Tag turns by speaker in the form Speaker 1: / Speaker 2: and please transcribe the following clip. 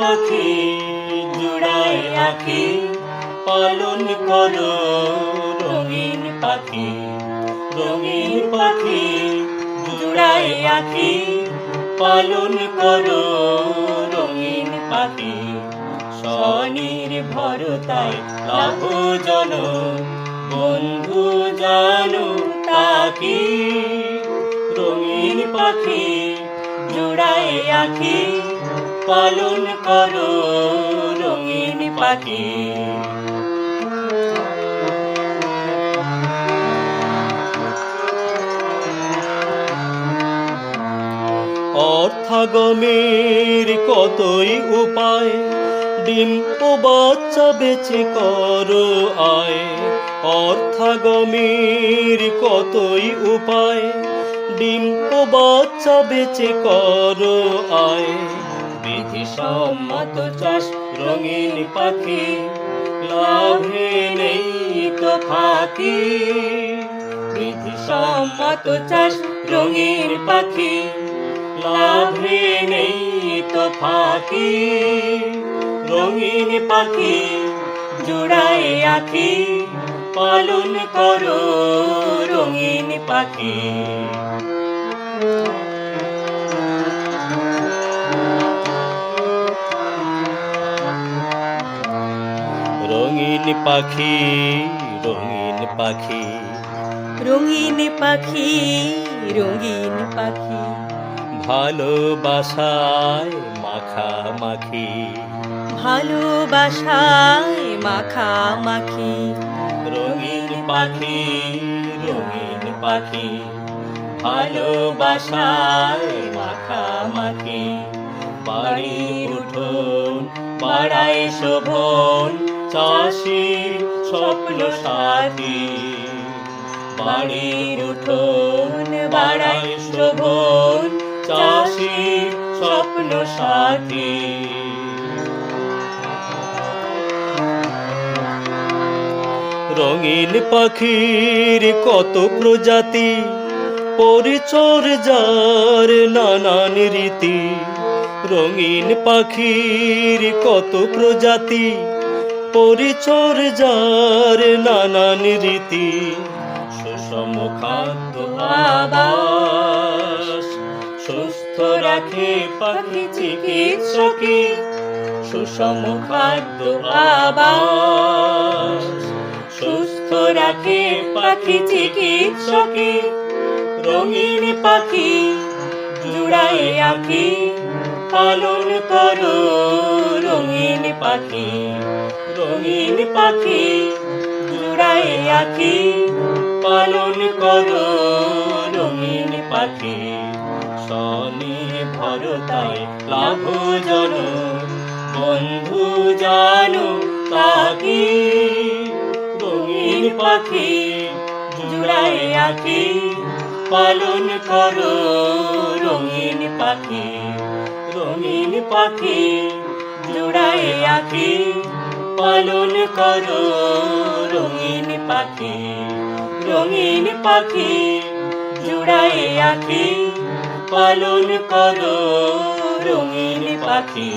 Speaker 1: পাখি জুড়ায় আখি, পালন করো রঙিন পাখি রঙিন পাখি জুড়ায় আখি, পালন করো রঙিন পাখি। স্বনির্ভরতায় লাভজন বন্ধু জানো তাকি। রঙিন পাখি জোড়ায় আখি পালন করো, রঙিন পাখি। অর্থাগমের কতই উপায়? ডিম ও বাচ্চা বেচে করো আয়। অর্থাগমের কতই উপায়? ডিম ও বাচ্চা বেচে করো আয়। বিধি সম্মত চাষ রঙিন পাখি, লাভে নেই তো ফাঁকি বিধি সম্মত চাষ রঙিন পাখি, লাভে নেই তো ফাঁকি রঙিন পাখি, জোড়ায় আখি, পালন করো রঙিন পাখি। পাখি রঙিন পাখি।
Speaker 2: রঙিন পাখি রঙিন পাখি।
Speaker 1: ভালোবাসায় মাখামাখি।
Speaker 2: ভালোবাসায় মাখামাখি।
Speaker 1: রঙিন পাখি রঙিন পাখি। ভালোবাসায় মাখামাখি। বাড়ির উঠোন পাড়ায় শোভন চাষির স্বপ্ন সাথী বাড়ির উঠোন বাড়ায় শোভন চাষির স্বপ্ন সাথী রঙিন পাখির কত প্রজাতি পরিচর্যার নানান রীতি। রঙিন পাখির কত প্রজাতি পরিচর্যার নানান রীতি, সুষম খাদ্য সুস্থ রাখে পাখি চিকিৎসকে সুষম খাদ্য সুস্থ রাখে পাখি চিকিৎসকে রঙিন পাখি, জুড়ায় আখি পালন করো। রঙিন পাখি রঙিন পাখি, জুড়ায় আখি পালন করো রঙিন পাখি। স্বনির্ভরতায় লাভজন বন্ধু জানো তাকি। রঙিন পাখি, জুড়ায় আখি পালন করো রঙিন পাখি রঙিন পাখি। জুড়ায় আঁকি পালন করো রঙিন পাখি রঙিন পাখি জুড়াই আঁকি পালন করো রঙিন পাখি।